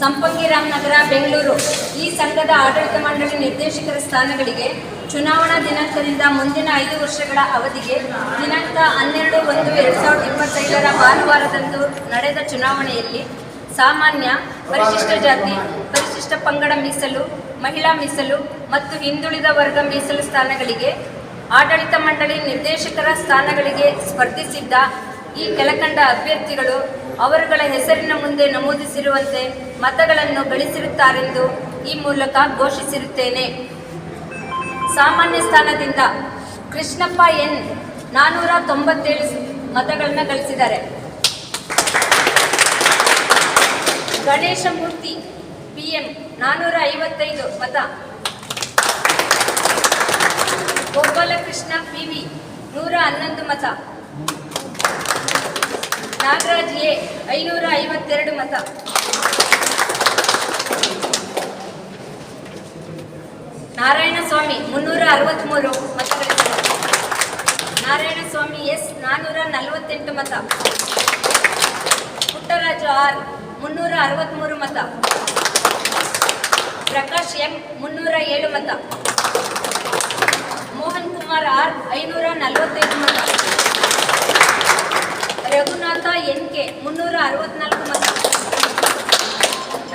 ಸಂಪಂಗಿರಾಮ್ ರಾಮನಗರ, ಬೆಂಗಳೂರು. ಈ ಸಂಘದ ಆಡಳಿತ ಮಂಡಳಿ ನಿರ್ದೇಶಕರ ಸ್ಥಾನಗಳಿಗೆ ಚುನಾವಣಾ ದಿನಾಂಕದಿಂದ ಮುಂದಿನ ಐದು ವರ್ಷಗಳ ಅವಧಿಗೆ ದಿನಾಂಕ ಹನ್ನೆರಡು ಒಂದು ಎರಡು ಸಾವಿರದ ಇಪ್ಪತ್ತೈದರ ಭಾನುವಾರದಂದು ನಡೆದ ಚುನಾವಣೆಯಲ್ಲಿ ಸಾಮಾನ್ಯ, ಪರಿಶಿಷ್ಟ ಜಾತಿ, ಪರಿಶಿಷ್ಟ ಪಂಗಡ ಮೀಸಲು, ಮಹಿಳಾ ಮೀಸಲು ಮತ್ತು ಹಿಂದುಳಿದ ವರ್ಗ ಮೀಸಲು ಸ್ಥಾನಗಳಿಗೆ ಆಡಳಿತ ಮಂಡಳಿ ನಿರ್ದೇಶಕರ ಸ್ಥಾನಗಳಿಗೆ ಸ್ಪರ್ಧಿಸಿದ್ದ ಈ ಕೆಳಕಂಡ ಅಭ್ಯರ್ಥಿಗಳು ಅವರುಗಳ ಹೆಸರಿನ ಮುಂದೆ ನಮೂದಿಸಿರುವಂತೆ ಮತಗಳನ್ನು ಗಳಿಸಿರುತ್ತಾರೆಂದು ಈ ಮೂಲಕ ಘೋಷಿಸಿರುತ್ತೇನೆ. ಸಾಮಾನ್ಯ ಸ್ಥಾನದಿಂದ ಕೃಷ್ಣಪ್ಪ ಎನ್ ನಾನ್ನೂರ ತೊಂಬತ್ತೇಳು ಮತಗಳನ್ನು ಗಳಿಸಿದ್ದಾರೆ. ಗಣೇಶ ಮೂರ್ತಿ ಪಿ ಎಂ ನಾನೂರ ಐವತ್ತೈದು ಮತ. ಗೋಪಾಲಕೃಷ್ಣ ಪಿ ವಿ ನೂರ ಹನ್ನೊಂದು ಮತ. ನಾಗರಾಜ್ ಎ ಐನೂರ ಐವತ್ತೆರಡು ಮತ. ನಾರಾಯಣಸ್ವಾಮಿ ಮುನ್ನೂರ ಅರವತ್ತ್ಮೂರು ಮತಗಳಿದ್ದಾರೆ ನಾರಾಯಣಸ್ವಾಮಿ ಎಸ್ ನಾನ್ನೂರ ನಲವತ್ತೆಂಟು ಮತ. ಪುಟ್ಟರಾಜು ಆರ್ ಮುನ್ನೂರ ಅರವತ್ತ್ಮೂರು ಮತ. ಪ್ರಕಾಶ್ ಎಂ ಮುನ್ನೂರ ಏಳು ಮತ. ಮೋಹನ್ ಕುಮಾರ್ ಆರ್ ಐನೂರ ನಲವತ್ತೈದು ಮತ. ರಘುನಾಥ ಎನ್ ಕೆ ಮುನ್ನೂರ ಅರವತ್ನಾಲ್ಕು ಮತ.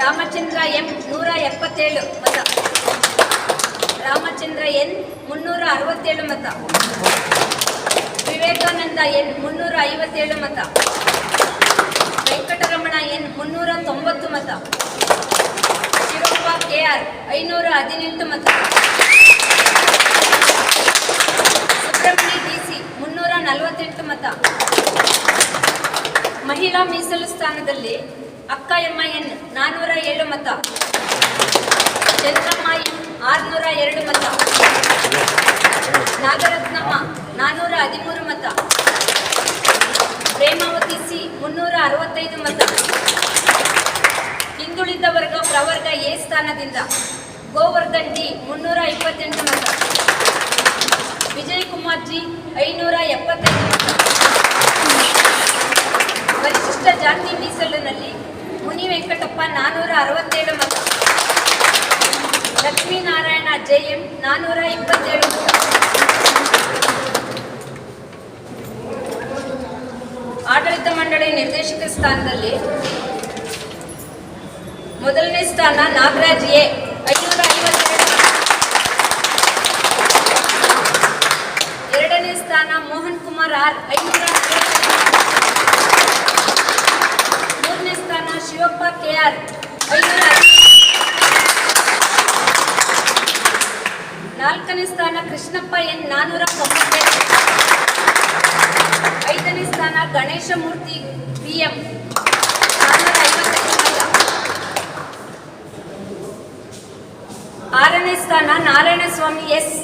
ರಾಮಚಂದ್ರ ಎಂ, ನೂರ ಎಪ್ಪತ್ತೇಳು ಮತ. ರಾಮಚಂದ್ರ ಎನ್, ಮುನ್ನೂರ ಅರವತ್ತೇಳು ಮತ. ವಿವೇಕಾನಂದ ಎನ್, ಮುನ್ನೂರ ಐವತ್ತೇಳು ಮತ. ವೆಂಕಟರಮಣ ಎನ್, ಮುನ್ನೂರ ತೊಂಬತ್ತು ಮತ. ಶಿವಪ್ಪ ಕೆ ಆರ್ ಐನೂರ ಹದಿನೆಂಟು ಮತ. ಸುಬ್ರಹ್ಮಣ್ಯ ಡಿ ಸಿ ಮುನ್ನೂರ ನಲವತ್ತೆಂಟು ಮತ. ಮಹಿಳಾ ಮೀಸಲು ಸ್ಥಾನದಲ್ಲಿ ಅಕ್ಕ ಎಮ್ಮ ಎನ್ ನಾನ್ನೂರ ಏಳು ಮತ. ಚಂದ್ರಮ್ಮ ಎಂ ಆರುನೂರ ಎರಡು ಮತ. ನಾಗರತ್ನಮ್ಮ ನಾನ್ನೂರ ಹದಿಮೂರು ಮತ. ಪ್ರೇಮಾವತಿ ಸಿ ಮುನ್ನೂರ ಅರವತ್ತೈದು ಮತ. ಹಿಂದುಳಿದ ವರ್ಗ ಪ್ರವರ್ಗ ಎ ಸ್ಥಾನದಿಂದ ಗೋವರ್ಧನ್ ಡಿ ಮುನ್ನೂರ ಇಪ್ಪತ್ತೆಂಟು ಮತ. ವಿಜಯಕುಮಾರ್ ಜಿ ಐನೂರ ಎಪ್ಪತ್ತೈದು ಮತ. ಪರಿಶಿಷ್ಟ ಜಾತಿ ಮೀಸಲಿನಲ್ಲಿ ಮುನಿ ವೆಂಕಟಪ್ಪ ನಾನೂರ ಅರವತ್ತೇಳು ಮತ. ಲಕ್ಷ್ಮೀನಾರಾಯಣ ಜೆ ನಾನೂರ ಇಪ್ಪತ್ತೇಳು ಆಡಳಿತ ಮಂಡಳಿ ನಿರ್ದೇಶಕ ಸ್ಥಾನದಲ್ಲಿ ಮೊದಲನೇ ಸ್ಥಾನ ನಾಗರಾಜ್ ಎ, ಐನೂರ ಐವತ್ತೆರಡು ಎರಡನೇ ಸ್ಥಾನ ಮೋಹನ್ ಕುಮಾರ್ ಆರ್, ಐನೂರ ನಲವತ್ತೈದು ಮತ. ಮೂರನೇ ಸ್ಥಾನ ಐನೂರ ನಾಲ್ಕನೇ ಸ್ಥಾನ ಕೃಷ್ಣಪ್ಪ ಎನ್ ನಾನ್ನೂರ ತೊಂಬತ್ತೇಳು. ಐದನೇ ಸ್ಥಾನ ಗಣೇಶ ಮೂರ್ತಿ ಬಿ ಎಂ ಆರನೇ ಸ್ಥಾನ ನಾರಾಯಣ ಸ್ವಾಮಿ ಎಸ್.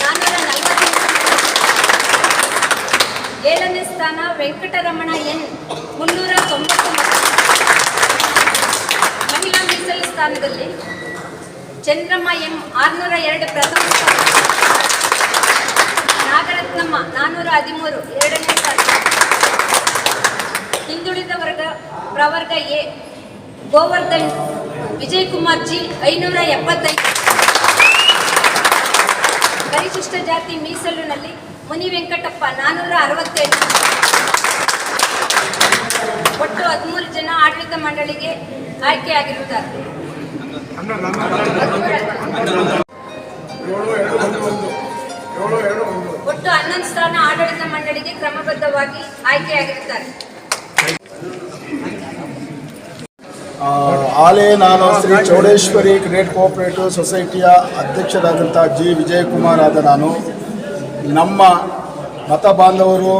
ನಾನೂರ ಏಳನೇ ಸ್ಥಾನ ವೆಂಕಟರಮಣ ಎನ್. ಮುನ್ನೂರ ತೊಂಬತ್ತು ಮತ ಮಹಿಳಾ ಮೀಸಲು ಸ್ಥಾನದಲ್ಲಿ ಚಂದ್ರಮ್ಮ ಎಂ ಆರ್ನೂರ ಎರಡು ಪ್ರಥಮ ನಾಗರತ್ನಮ್ಮ ನಾನ್ನೂರ ಹದಿಮೂರು ಎರಡನೇ ಸ್ಥಾನ. ಹಿಂದುಳಿದ ವರ್ಗ, ಪ್ರವರ್ಗ ಎ, ಗೋವರ್ಧನ್ ವಿಜಯ್ ಕುಮಾರ್ ಜಿ ಐನೂರ ಎಪ್ಪತ್ತೈದು. ಪರಿಶಿಷ್ಟ ಜಾತಿ ಮೀಸಲಿನಲ್ಲಿ ಮುನಿ ವೆಂಕಟಪ್ಪ ನಾನ್ನೂರ ಅರವತ್ತೈದು ಒಟ್ಟು ಹದಿಮೂರು ಜನ ಆಡಳಿತ ಮಂಡಳಿಗೆ ಆಯ್ಕೆಯಾಗಿರುತ್ತಾರೆ. ಒಟ್ಟು ಹನ್ನೊಂದು ಸ್ಥಾನ ಆಡಳಿತ ಮಂಡಳಿಗೆ ಕ್ರಮಬದ್ಧವಾಗಿ ಆಯ್ಕೆಯಾಗಿರುತ್ತಾರೆ. ಆಲೆ ನಾನು ಶ್ರೀ ಚೌಡೇಶ್ವರಿ ಕ್ರೆಡಿಟ್ ಕೋಆಪರೇಟಿವ್ ಸೊಸೈಟಿಯ ಅಧ್ಯಕ್ಷರಾದಂಥ ಜಿ. ವಿಜಯಕುಮಾರ್ ಆದ ನಾನು. ನಮ್ಮ ಮತ ಬಾಂಧವರು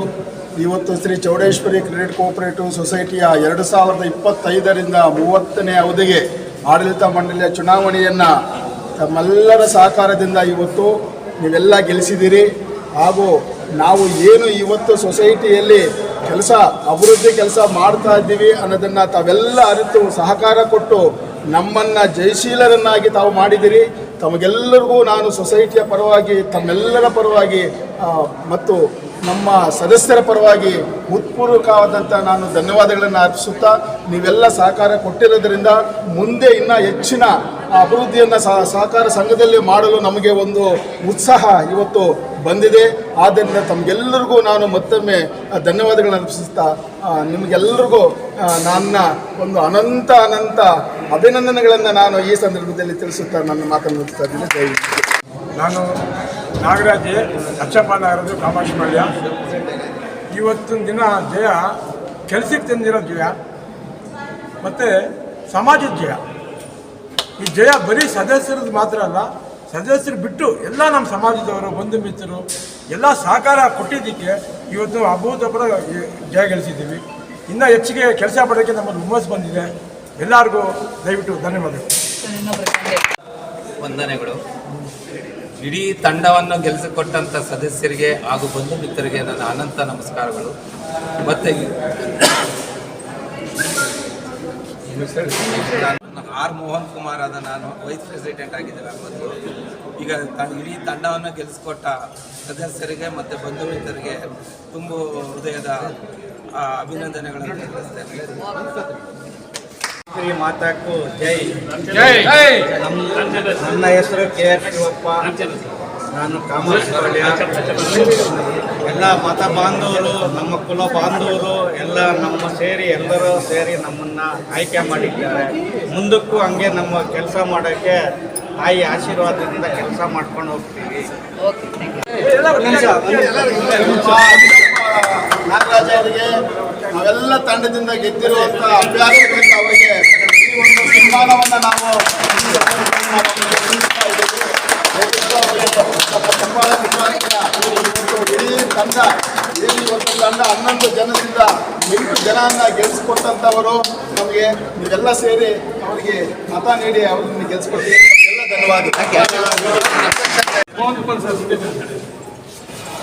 ಇವತ್ತು ಶ್ರೀ ಚೌಡೇಶ್ವರಿ ಕ್ರೆಡಿಟ್ ಕೋಆಪರೇಟಿವ್ ಸೊಸೈಟಿಯ ಎರಡು ಸಾವಿರದ ಇಪ್ಪತ್ತೈದರಿಂದ ಮೂವತ್ತನೇ ಅವಧಿಗೆ ಆಡಳಿತ ಮಂಡಳಿಯ ಚುನಾವಣೆಯನ್ನು ತಮ್ಮೆಲ್ಲರ ಸಹಕಾರದಿಂದ ಇವತ್ತು ನೀವೆಲ್ಲ ಗೆಲ್ಲಿಸಿದ್ದೀರಿ. ಹಾಗೂ ನಾವು ಏನು ಇವತ್ತು ಸೊಸೈಟಿಯಲ್ಲಿ ಕೆಲಸ, ಅಭಿವೃದ್ಧಿ ಕೆಲಸ ಮಾಡ್ತಾ ಇದ್ದೀವಿ ಅನ್ನೋದನ್ನು ತಾವೆಲ್ಲ ಅರಿತು ಸಹಕಾರ ಕೊಟ್ಟು ನಮ್ಮನ್ನು ಜಯಶೀಲರನ್ನಾಗಿ ತಾವು ಮಾಡಿದಿರಿ ತಮಗೆಲ್ಲರಿಗೂ ನಾನು ಸೊಸೈಟಿಯ ಪರವಾಗಿ, ತಮ್ಮೆಲ್ಲರ ಪರವಾಗಿ ಮತ್ತು ನಮ್ಮ ಸದಸ್ಯರ ಪರವಾಗಿ ಹೃತ್ಪೂರ್ವಕವಾದಂಥ ನಾನು ಧನ್ಯವಾದಗಳನ್ನು ಅರ್ಪಿಸುತ್ತಾ ನೀವೆಲ್ಲ ಸಹಕಾರ ಕೊಟ್ಟಿರೋದ್ರಿಂದ ಮುಂದೆ ಇನ್ನೂ ಹೆಚ್ಚಿನ ಅಭಿವೃದ್ಧಿಯನ್ನು ಸಹ ಸಹಕಾರ ಸಂಘದಲ್ಲಿ ಮಾಡಲು ನಮಗೆ ಒಂದು ಉತ್ಸಾಹ ಇವತ್ತು ಬಂದಿದೆ. ಆದ್ದರಿಂದ ತಮಗೆಲ್ಲರಿಗೂ ನಾನು ಮತ್ತೊಮ್ಮೆ ಧನ್ಯವಾದಗಳನ್ನು ಅರ್ಪಿಸುತ್ತಾ ನಿಮಗೆಲ್ಲರಿಗೂ ನನ್ನ ಒಂದು ಅನಂತ ಅನಂತ ಅಭಿನಂದನೆಗಳನ್ನು ನಾನು ಈ ಸಂದರ್ಭದಲ್ಲಿ ತಿಳಿಸುತ್ತಾ ನನ್ನ ಮಾತನ್ನು ಜೈ ನಾನು ನಾಗರಾಜ್ ಅಚ್ಚಪ್ಪ ನಾಗರಾಜು ಕಾಮಾಕ್ಷಿ ಮಲ್ಯ. ಇವತ್ತಿನ ದಿನ ಜಯ ಕೆಲಸಕ್ಕೆ ತಂದಿರೋ ಜಯ ಮತ್ತು ಸಮಾಜದ ಜಯ. ಈ ಜಯ ಬರೀ ಸದಸ್ಯರದ್ದು ಮಾತ್ರ ಅಲ್ಲ ಸದಸ್ಯರು ಬಿಟ್ಟು ಎಲ್ಲ ನಮ್ಮ ಸಮಾಜದವರು ಬಂಧು ಮಿತ್ರರು ಎಲ್ಲ ಸಹಕಾರ ಕೊಟ್ಟಿದ್ದಕ್ಕೆ ಇವತ್ತು ಅಭೂತಪೂರ್ವ ಜಯ ಗಳಿಸಿದ್ದೀವಿ. ಇನ್ನೂ ಹೆಚ್ಚಿಗೆ ಕೆಲಸ ಪಡೋಕ್ಕೆ ನಮ್ಮಲ್ಲಿ ಹುಮ್ಮಸ್ ಬಂದಿದೆ. ಎಲ್ಲರಿಗೂ ದಯವಿಟ್ಟು ಧನ್ಯವಾದಗಳು. ವಂದನೆಗಳು. ಇಡೀ ತಂಡವನ್ನು ಗೆಲ್ಲಿಸಿಕೊಟ್ಟಂಥ ಸದಸ್ಯರಿಗೆ ಹಾಗೂ ಬಂಧು ಮಿತ್ರರಿಗೆ ನನ್ನ ಅನಂತ ನಮಸ್ಕಾರಗಳು. ಮತ್ತು ಆರ್ ಮೋಹನ್ ಕುಮಾರ್ ಆದ ನಾನು ವೈಸ್ ಪ್ರೆಸಿಡೆಂಟ್ ಆಗಿದ್ದೇನೆ ಮತ್ತು ಈಗ ಇಡೀ ತಂಡವನ್ನು ಗೆಲ್ಲಿಸಿಕೊಟ್ಟ ಸದಸ್ಯರಿಗೆ ಮತ್ತು ಬಂಧು ಮಿತ್ರರಿಗೆ ತುಂಬ ಹೃದಯದ ಅಭಿನಂದನೆಗಳನ್ನು ತಿಳಿಸ್ತೇನೆ. ಶ್ರೀ ಮಾತಾಕು ಜೈ. ನಮ್ಮ ನನ್ನ ಹೆಸರು ಕೆ ಆರ್ ಶಿವಪ್ಪ. ನಾನು ಕಾಮರ್ಸ್ ಎಲ್ಲ ಮತ ಬಾಂಧವರು ನಮ್ಮ ಕುಲ ಬಾಂಧವರು ಎಲ್ಲ ನಮ್ಮ ಸೇರಿ ಎಲ್ಲರೂ ಸೇರಿ ನಮ್ಮನ್ನ ಆಯ್ಕೆ ಮಾಡಿದ್ದಾರೆ. ಮುಂದಕ್ಕೂ ಹಂಗೆ ನಮ್ಮ ಕೆಲಸ ಮಾಡೋಕ್ಕೆ ತಾಯಿ ಆಶೀರ್ವಾದದಿಂದ ಕೆಲಸ ಮಾಡ್ಕೊಂಡು ಹೋಗ್ತೀವಿ. ನಾಗರಾಜ್ ಅವರಿಗೆ ನಾವೆಲ್ಲ ತಂಡದಿಂದ ಗೆದ್ದಿರುವಂಥ ಅಭ್ಯಾಸಗಳಿಂದ ಅವರಿಗೆ ಈ ಒಂದು ಸನ್ಮಾನವನ್ನು ನಾವು ಇಡೀ ತಂಡ ಏನು ಇವತ್ತು ತಂಡ ಹನ್ನೊಂದು ಜನದಿಂದ ಎಂಟು ಜನನ್ನ ಗೆಲ್ಲಿಸ್ಕೊಟ್ಟಂಥವರು ನಮಗೆ ನೀವೆಲ್ಲ ಸೇರಿ ಅವರಿಗೆ ಮತ ನೀಡಿ ಅವ್ರನ್ನ ಗೆಲ್ಲಿಸ್ಕೊಡ್ತೀವಿ ಎಲ್ಲ ಧನ್ಯವಾದ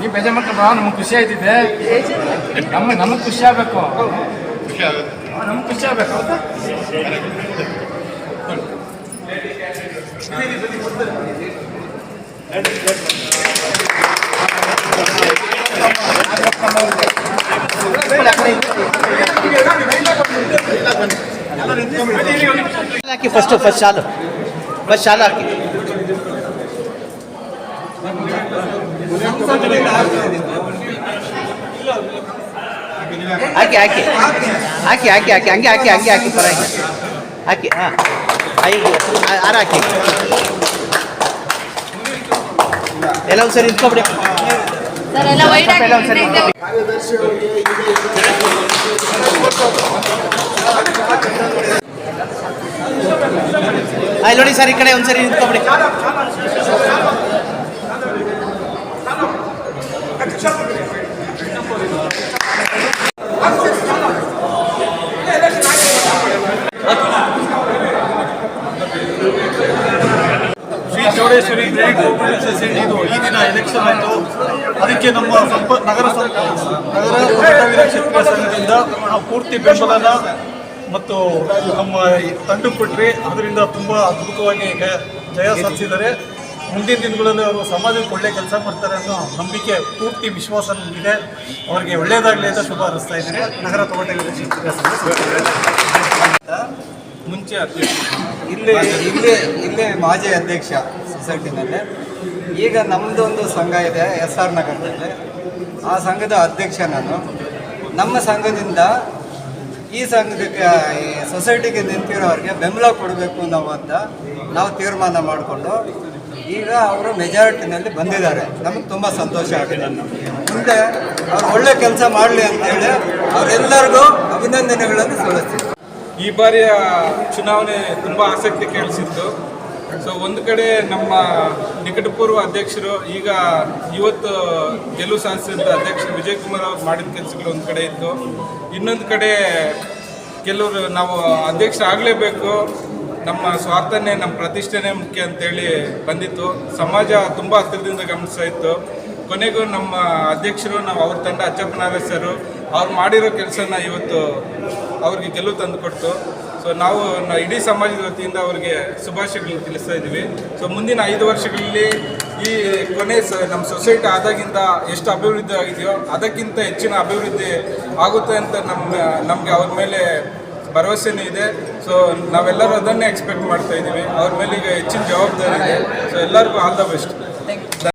ನೀವು ಬೇಜಾರು ಮಾಡ್ಕೊಂಡ್ರ ನಮ್ಗೆ ಖುಷಿ ಆಯ್ತಿದೆ. ನಮ್ಮ ನಮಗೆ ಖುಷಿ ಆಗಬೇಕು. ನಮ್ಗೆ ಖುಷಿ ಆಗಬೇಕು. ಹಾಕಿ ಫಸ್ಟ್ ಫಸ್ಟ್ ಶಾಲು. ಫಸ್ಟ್ ಶಾಲು ಹಾಕಿ. ಹಾಕಿ ಹಾಕಿ ಹಾಕಿ ಹಾಕಿ ಹಾಕಿ ಹಂಗೆ ಹಾಕಿ ಹಂಗೆ ಹಾಕಿ ಪರವಾಗಿಲ್ಲ ಹಾಕಿ ಹಾಂ ಐದು ಆರು ಹಾಕಿ ಎಲ್ಲ ಒಂದ್ಸರಿ ನಿಂತ್ಕೊಬಿಡಿ ಸರ್ ಎಲ್ಲ ವೈಡ್ ಎಲ್ಲ ಒಂದ್ಸರಿ ನಿಂತ್ಕೊಬಿಡಿ. ಕಾರ್ಯದರ್ಶಿ ಅವರಿಗೆ ಈಗ ಆ, ಇಲ್ಲಿ ನೋಡಿ ಸರ್ ಈ ಕಡೆ ಒಂದ್ಸರಿ ನಿಂತ್ಕೊಬಿಡಿ ಕೋಪರೇಟಿವ್ ಇದು ಈ ದಿನ ಎಲೆಕ್ಷನ್ ಆಯಿತು ಅದಕ್ಕೆ ನಮ್ಮ ಸಂಪ, ನಗರ ಸಂಪ ನಗರ ಕ್ಷೇತ್ರ ಸಂಘದಿಂದ ನಾವು ಪೂರ್ತಿ ಬೆಂಬಲನ ಮತ್ತು ನಮ್ಮ ಈ ತಂಡಕ್ಕೆ ಕೊಟ್ರಿ. ಅದರಿಂದ ತುಂಬ ಅದ್ಭುತವಾಗಿ ಜಯ ಸಾಧಿಸಿದ್ದಾರೆ. ಮುಂದಿನ ದಿನಗಳಲ್ಲಿ ಅವರು ಸಮಾಜಕ್ಕೆ ಒಳ್ಳೆ ಕೆಲಸ ಮಾಡ್ತಾರೆ ಅನ್ನೋ ನಂಬಿಕೆ, ಪೂರ್ತಿ ವಿಶ್ವಾಸ ಇದೆ ಅವರಿಗೆ ಒಳ್ಳೆಯದಾಗಲಿ ಅಂತ ಶುಭ ಹರಿಸ್ತಾ ಇದ್ದೀನಿ. ನಗರ ಸಂಘ. ಮುಂಚೆ ಇಲ್ಲೇ ಇಲ್ಲೇ, ಇಲ್ಲಿ ಮಾಜಿ ಅಧ್ಯಕ್ಷ ಸೊಸೈಟಿನಲ್ಲಿ. ಈಗ ನಮ್ಮದೊಂದು ಸಂಘ ಇದೆ ಎಸ್ ಆರ್ ನಗರದಲ್ಲಿ. ಆ ಸಂಘದ ಅಧ್ಯಕ್ಷ ನಾನು. ನಮ್ಮ ಸಂಘದಿಂದ ಈ ಸಂಘಕ್ಕೆ, ಈ ಸೊಸೈಟಿಗೆ ನಿಂತಿರೋರಿಗೆ ಬೆಂಬಲ ಕೊಡಬೇಕು ನಾವು ಅಂತ ನಾವು ತೀರ್ಮಾನ ಮಾಡಿಕೊಂಡು ಈಗ ಅವರು ಮೆಜಾರಿಟಿನಲ್ಲಿ ಬಂದಿದ್ದಾರೆ. ನಮಗೆ ತುಂಬ ಸಂತೋಷ ಆಗಿದೆ ಮುಂದೆ ಅವ್ರು ಒಳ್ಳೆ ಕೆಲಸ ಮಾಡಲಿ ಅಂತೇಳಿ ಅವರೆಲ್ಲರಿಗೂ ಅಭಿನಂದನೆಗಳನ್ನು ಸಲ್ಲಿಸ್ತೀವಿ ಈ ಬಾರಿಯ ಚುನಾವಣೆ ತುಂಬ ಆಸಕ್ತಿ ಕೇಳಿಸಿತ್ತು. ಸೊ ಒಂದು ಕಡೆ ನಮ್ಮ ನಿಕಟಪೂರ್ವ ಅಧ್ಯಕ್ಷರು, ಈಗ ಇವತ್ತು ಗೆಲುವು ಸಾಧಿಸಿದ ಅಧ್ಯಕ್ಷ ವಿಜಯ್ ಕುಮಾರ್ ಅವ್ರು ಮಾಡಿದ ಕೆಲಸಗಳು ಒಂದು ಕಡೆ ಇತ್ತು. ಇನ್ನೊಂದು ಕಡೆ ಕೆಲವರು ನಾವು ಅಧ್ಯಕ್ಷ ಆಗಲೇಬೇಕು. ನಮ್ಮ ಸ್ವಾರ್ಥನೇ, ನಮ್ಮ ಪ್ರತಿಷ್ಠೆನೇ ಮುಖ್ಯ ಅಂತೇಳಿ ಬಂದಿತ್ತು. ಸಮಾಜ ತುಂಬ ಹತ್ತಿರದಿಂದ ಗಮನಿಸ್ತಾ ಇತ್ತು. ಕೊನೆಗೂ ನಮ್ಮ ಅಧ್ಯಕ್ಷರು, ನಾವು ಅವ್ರ ತಂಡ ಅಚ್ಚಪ್ಪನಾರ ಸರು ಅವ್ರು ಮಾಡಿರೋ ಕೆಲಸನ ಇವತ್ತು ಅವ್ರಿಗೆ ಗೆಲುವು ತಂದುಕೊಡ್ತು ಸೊ ನಾವು ಇಡೀ ಸಮಾಜದ ವತಿಯಿಂದ ಅವರಿಗೆ ಶುಭಾಶಯಗಳನ್ನು ತಿಳಿಸ್ತಾ ಇದ್ದೀವಿ. ಸೊ ಮುಂದಿನ ಐದು ವರ್ಷಗಳಲ್ಲಿ ಈ ಕೊನೆ ಸ ನಮ್ಮ ಸೊಸೈಟಿ ಆದಾಗಿಂದ ಎಷ್ಟು ಅಭಿವೃದ್ಧಿ ಆಗಿದೆಯೋ ಅದಕ್ಕಿಂತ ಹೆಚ್ಚಿನ ಅಭಿವೃದ್ಧಿ ಆಗುತ್ತೆ ಅಂತ ನಮ್ಮ, ನಮಗೆ ಅವ್ರ ಮೇಲೆ ಭರವಸೆನೂ ಇದೆ. ಸೊ ನಾವೆಲ್ಲರೂ ಅದನ್ನೇ ಎಕ್ಸ್ಪೆಕ್ಟ್ ಮಾಡ್ತಾ ಇದ್ದೀವಿ. ಅವ್ರ ಮೇಲೆ ಈಗ ಹೆಚ್ಚಿನ ಜವಾಬ್ದಾರಿ ಇದೆ. ಸೊ ಎಲ್ಲರಿಗೂ ಆಲ್ ದ ಬೆಸ್ಟ್